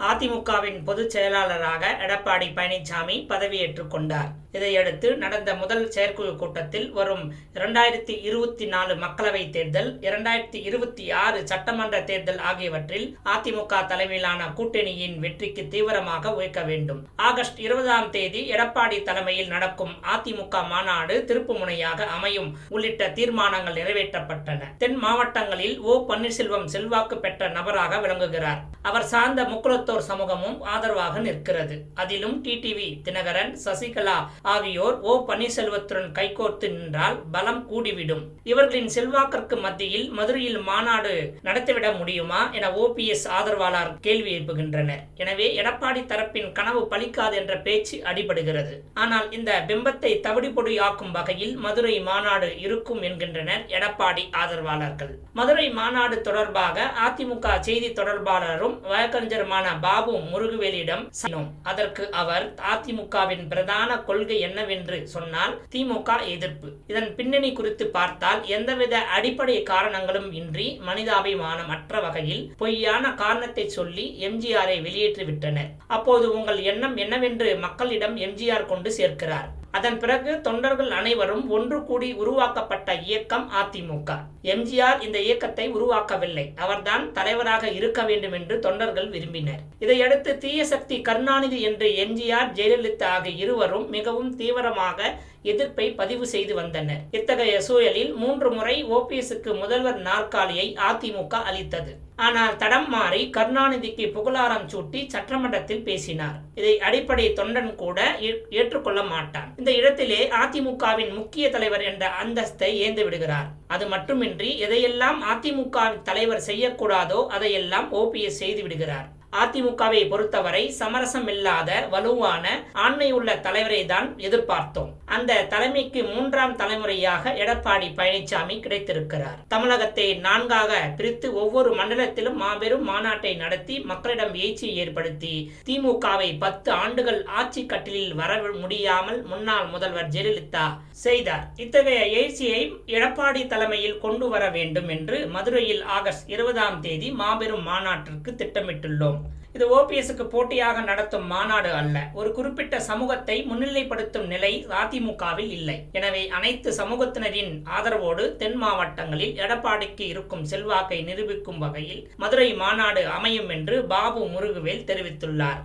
அதிமுகவின் பொதுச் செயலாளராக எடப்பாடி பழனிசாமி பதவியேற்றுக் கொண்டார். இதையடுத்து நடந்த முதல் செயற்குழு கூட்டத்தில் வரும் இரண்டாயிரத்தி இருபத்தி நாலு மக்களவைத் தேர்தல் இரண்டாயிரத்தி இருபத்தி ஆறு சட்டமன்ற தேர்தல் ஆகியவற்றில் அதிமுக தலைமையிலான கூட்டணியின் வெற்றிக்கு தீவிரமாக உழைக்க வேண்டும். ஆகஸ்ட் இருபதாம் தேதி எடப்பாடி தலைமையில் நடக்கும் அதிமுக மாநாடு திருப்புமுனையாக அமையும் உள்ளிட்ட தீர்மானங்கள் நிறைவேற்றப்பட்டன. தென் மாவட்டங்களில் ஓ பன்னீர்செல்வம் செல்வாக்கு பெற்ற நபராக விளங்குகிறார். அவர் சார்ந்த முக்குளத்தோர் சமூகமும் ஆதரவாக நிற்கிறது. அதிலும் டிடிவி தினகரன் சசிகலா ஆகியோர் ஓ. பன்னீர்செல்வத்துடன் கைகோர்த்து நின்றால் பலம் கூடிவிடும். இவர்களின் செல்வாக்கிற்கு மத்தியில் மதுரையில் மாநாடு நடத்திவிட முடியுமா என ஓபிஎஸ் ஆதரவாளர் கேள்வி எழுப்புகின்றனர். எனவே எடப்பாடி தரப்பின் கனவு பலிக்காது என்ற பேச்சு அடிபடுகிறது. ஆனால் இந்த பிம்பத்தை தவிடுபொடி ஆக்கும் வகையில் மதுரை மாநாடு இருக்கும் என்கின்றனர் எடப்பாடி ஆதரவாளர்கள். மதுரை மாநாடு தொடர்பாக அதிமுக செய்தி தொடர்பாளரும் வழக்கறிஞருமான பாபு முருகுவேலியிடம் சினோம். அதற்கு அவர் அதிமுகவின் பிரதான கொள்கை என்னவென்று? சொன்னால் திமுக எதிர்ப்பு. இதன் பின்னணி குறித்து பார்த்தால் எந்தவித அடிப்படை காரணங்களும் இன்றி மனிதாபிமானம் வகையில் பொய்யான காரணத்தை சொல்லி எம்ஜிஆரை வெளியேற்றிவிட்டனர். அப்போது உங்கள் எண்ணம் என்னவென்று மக்களிடம் எம்ஜிஆர் கொண்டு சேர்க்கிறார். அதன் பிறகு தொண்டர்கள் அனைவரும் ஒன்று கூடி உருவாக்கப்பட்ட இயக்கம் அதிமுக. எம்ஜிஆர் இந்த இயக்கத்தை உருவாக்கவில்லை. அவர்தான் தலைவராக இருக்க வேண்டும் என்று தொண்டர்கள் விரும்பினர். இதையடுத்து தீய சக்தி கருணாநிதி என்று எம்ஜிஆர் ஜெயலலிதா ஆகிய இருவரும் மிகவும் தீவிரமாக எதிர்ப்பை பதிவு செய்து வந்தனர். இத்தகைய சூழலில் மூன்று முறை ஓபிஎஸ்க்கு முதல்வர் நாற்காலியை அதிமுக அளித்தது. ஆனால் தடம் மாறி கருணாநிதிக்கு புகழாரம் சூட்டி சட்டமன்றத்தில் பேசினார். இதை அடிப்படை தொண்டன் கூட ஏற்றுக்கொள்ள மாட்டான். இந்த இடத்திலே அதிமுகவின் முக்கிய தலைவர் என்ற அந்தஸ்தை ஏந்து விடுகிறார். அது மட்டுமின்றி எதையெல்லாம் அதிமுகவின் தலைவர் செய்யக்கூடாதோ அதையெல்லாம் ஓபிஎஸ் செய்து விடுகிறார். அதிமுகவை பொறுத்தவரை சமரசம் இல்லாத வலுவான ஆண்மையுள்ள தலைவரை தான் எதிர்பார்த்தோம். அந்த தலைமைக்கு மூன்றாம் தலைமுறையாக எடப்பாடி பழனிசாமி கிடைத்திருக்கிறார். தமிழகத்தை நான்காக பிரித்து ஒவ்வொரு மண்டலத்திலும் மாபெரும் மாநாட்டை நடத்தி மக்களிடம் எழுச்சி ஏற்படுத்தி திமுகவை பத்து ஆண்டுகள் ஆட்சி கட்டிலில் வர முடியாமல் முன்னாள் முதல்வர் ஜெயலலிதா செய்தார். இத்தகைய எழுச்சியை எடப்பாடி தலைமையில் கொண்டு வர வேண்டும் என்று மதுரையில் ஆகஸ்ட் இருபதாம் தேதி மாபெரும் மாநாட்டிற்கு திட்டமிட்டுள்ளோம். இது ஓபிஎஸ்க்கு போட்டியாக நடத்தும் மாநாடு அல்ல. ஒரு குறிப்பிட்ட சமூகத்தை முன்னிலைப்படுத்தும் நிலை அதிமுகவில் இல்லை. எனவே அனைத்து சமூகத்தினரின் ஆதரவோடு தென் மாவட்டங்களில் எடப்பாடிக்கு இருக்கும் செல்வாக்கை நிரூபிக்கும் வகையில் மதுரை மாநாடு அமையும் என்று பாபு முருகுவேல் தெரிவித்துள்ளார்.